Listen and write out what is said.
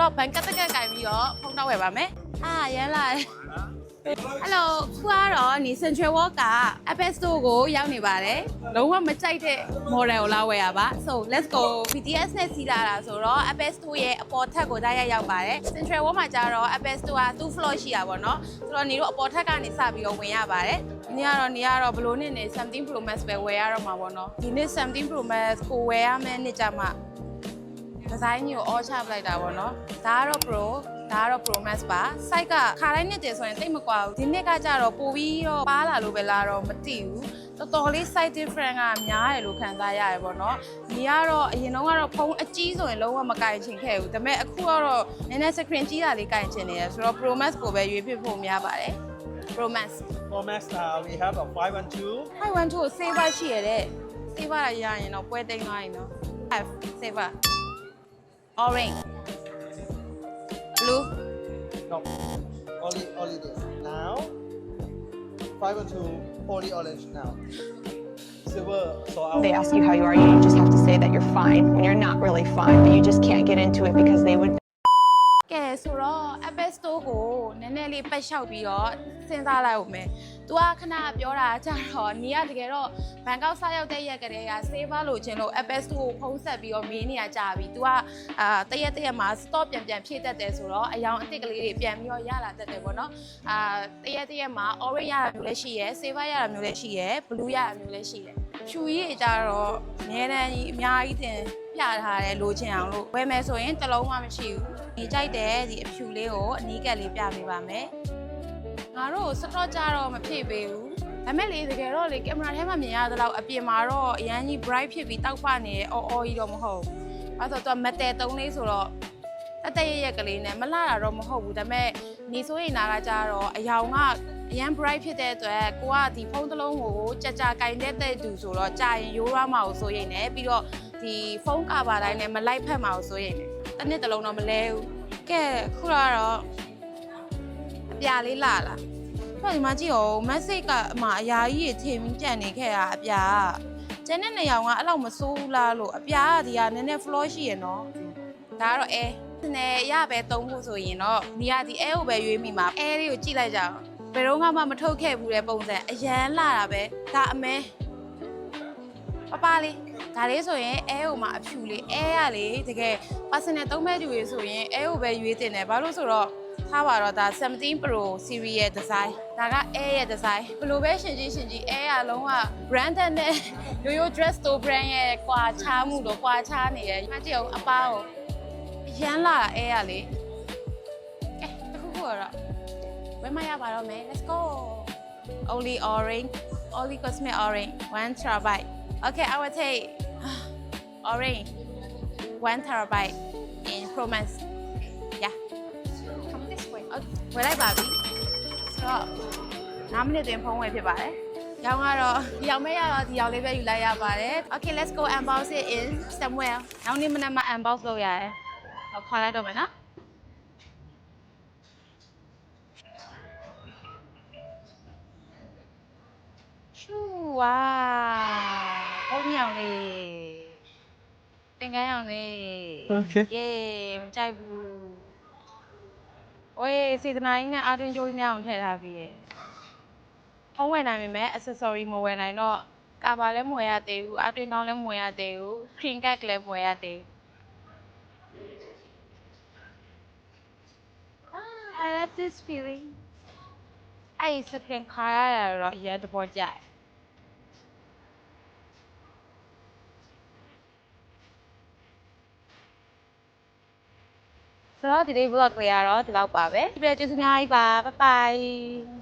တော့ဘန်ကတ်တက်ကက်ကင်ပြီးတော့ဖုန်းတော့ဝယ်ပါမယ်အာရမ်းလာတယ်ဟယ်လိုခုကတော့နေ Central Walk က Apple Store ကိုရောက်နေပါတယ်လုံးဝမကြိုက်တဲ့ model ကိုလာဝယ်ရပါ so let's go BTS နဲ့စီးလာတာဆိုတော့ Apple Store ရဲ့အပေါ်ထပ်ကိုတိုက်ရိုက်ရောက်ပါတယ် Central Walk မှာကျတော့ Apple Store က2 floor ရှိတာပေါ့နော်ဆိုတော့နေတို့အပေါ်ထပ်ကနေစပြီးတော့ဝင်ရပါတယ်ဒီနေ့ကတော့နေကတော့ဘလို့နဲ့နေ17 Pro Max ပဲဝယ်ရတော့မှာပေါ့နော်ဒီနေ့17 Pro Max ကိုဝယ်ရမယ့်နေ့ကျမှ ဒီဇိုင်းကြီးကို all ချပလိုက်တာပေါ့နော်ဒါကတော့ pro ဒါကတော့ pro max ပါ site ကခါတိုင်းနှစ်တည်းဆိုရင်တိတ်မကွာဘူးဒီနှစ်ကကြတော့ပိုပြီးတော့ပါလာလို့ပဲလားတော့မသိဘူးတော်တော်လေး site different ကများတယ်လို့ခံစားရတယ်ပေါ့နော်ဒီကတော့အရင်တော့ကတော့ဖုန်းအကြီးဆိုရင်လုံးဝမကင်ချင်ခဲ့ဘူးဒါပေမဲ့အခုကတော့နည်းနည်း screen ကြီးတာလေးကင်ချင်နေတယ်ဆိုတော့ pro max ကိုပဲရွေးဖြစ်ဖို့များပါတယ် pro max For Max, uh, we have a 512. 512ကို saver ရှိရတဲ့ saver ရရင်တော့ပွဲသိမ်းသွားရင်တော့ F saver orange blue No, only only this. Now, 512, only orange now. Silver, so our They ask you how you are, you just have to say that you're fine when you're not really fine, but you just can't get into it because they would ည်းနည်းလေးပတ်လျှောက်ပြီးတော့စဉ်းစားလိုက်အောင်မယ်။ तू ကခဏပြောတာကြတော့နီးကတကယ်တော့ဘန်ကောက်စားရောက်တဲ့ရက်ကလေးက saver လို့ခြင်းလို့ Apple Store ကိုဖုံးဆက်ပြီးတော့မင်းနေရကြပြီ။ तू ကအာတရက်တရက်မှာ store ပြန်ပြန်ဖြည့်တတ်တယ်ဆိုတော့အယောင်အစ်စ်ကလေးတွေပြန်ပြီးတော့ရလာတတ်တယ်ပေါ့နော်။အာတရက်တရက်မှာ orange ရတာမျိုးလည်းရှိရယ် saver ရတာမျိုးလည်းရှိရယ် blue ရတာမျိုးလည်းရှိရယ်။ဖြူကြီးတွေကြတော့အများတန်းကြီးအများကြီးတင် ပြထားတယ်လိုချင်အောင်လို့ဝယ်မယ်ဆိုရင်တစ်လုံးမှမရှိဘူး။ဒီကြိုက်တဲ့ဒီအဖြူလေးကိုအနီးကပ်လေးပြပေးပါမယ်။ငါတို့စတော့ကြတော့မဖြည့်ပေးဘူး။ဒါမဲ့လေတကယ်တော့လေကင်မရာထဲမှာမြင်ရသလောက်အပြင်မှာတော့အရန်ကြီး bright ဖြစ်ပြီးတောက်ပနေအော်အော်ကြီးတော့မဟုတ်ဘူး။အဲဆိုတော့မတဲတုံးလေးဆိုတော့အတက်ရရက်ကလေးနဲ့မလာတာတော့မဟုတ်ဘူးဒါပေမဲ့ နေဆိုရင်နာကကြတော့အယောင်ကအရန် bright ဖြစ်တဲ့အတွက်ကိုကဒီဖုန်းတစ်လုံးကိုကြာကြာကင်တဲ့တဲ့သူဆိုတော့ကြာရင်ရိုးရမှာကိုဆိုရင်လည်းပြီးတော့ဒီဖုန်းကာဗာတိုင်းနဲ့မလိုက်ဖက်မှာကိုဆိုရင်လည်းတစ်နှစ်တစ်လုံးတော့မလဲဘူးကဲခုတော့အပြာလေးလာလာဟောဒီမှာကြည့်အောင် message ကအမအရာကြီးတွေထင်ပြီးပြန်နေခဲ့တာအပြာကျန်တဲ့နေရာကအဲ့လောက်မဆိုးဘူးလားလို့အပြာကဒီကနည်းနည်း floor ရှိရနော်ဒါကတော့အဲ နဲ့ရပဲတုံးဖို့ဆိုရင်တော့ဒီကဒီအဲကိုပဲရွေးမိမှာအဲလေးကိုကြည့်လိုက်ကြအောင်ဘယ်တော့မှမထုတ်ခဲ့ဘူးတဲ့ပုံစံအရန်လာတာပဲဒါအမဲပပလေးဒါလေးဆိုရင်အဲကိုမှအဖြူလေးအဲရလေတကယ် personal သုံးမဲ့သူတွေဆိုရင်အဲကိုပဲရွေးတင်တယ်ဘာလို့ဆိုတော့ထားပါတော့ဒါ17 Pro series ရဲ့ design ဒါက Air ရဲ့ design ဘယ်လိုပဲရှင်ကြီးရှင်ကြီး Air ကလုံးဝ branded နဲ့ရိုးရိုး dress store brand ရဲ့ကွာခြားမှုတော့ကွာခြားနေရဲ့ဒီမှာကြည့်အောင်အပားကိုအ ရန်လာတာ Air ကလေကဲတခုခုတော့ဝယ်မရပါတော့မယ် let's go only orange only cosmic orange 1 terabyte okay I will take orange 1 terabyte in Pro Max yeah come this way ဝယ်လိုက်ပါပြီဆိုတော့9မိနစ်တွင်ဖုန်းဝယ်ဖြစ်ပါတယ်ရောင်းကတော့ဒီရောင်မဲရတော့ဒီရောင်လေးပဲယူလိုက်ရပါတယ် okay let's go unbox it in somewhere နောက်နေ့မနက်မှ unbox လုပ်ရတယ် ဟောခွာလိုက်တော့မယ်နော်ရှူဝါဘုံရောင်လေးတင်ကန်းရောင်လေး Okay. เย้မကြိုက်ဘူးဝေးစေတနာကြီးနဲ့အာတင်ကြိုးများအောင်ထည့်ထားပြီးရဲ့ဖုံးဝယ်နိုင်ပေမဲ့ accessory မဝယ်နိုင်တော့ကာဘာလည်းမဝယ်ရသေးဘူးအာတင်တောင်းလည်းမဝယ်ရသေးဘူး screen cap လည်းမဝယ်ရသေးဘူး I love this feeling အဲ့ဒီစပင်ခါရရတော့ရဲတဘောကြိုက်ဆိုတော့ဒီနေ့ vlog လေးကတော့ဒီလောက်ပါပဲဒီပြကျေးဇူးများကြီးပါ bye bye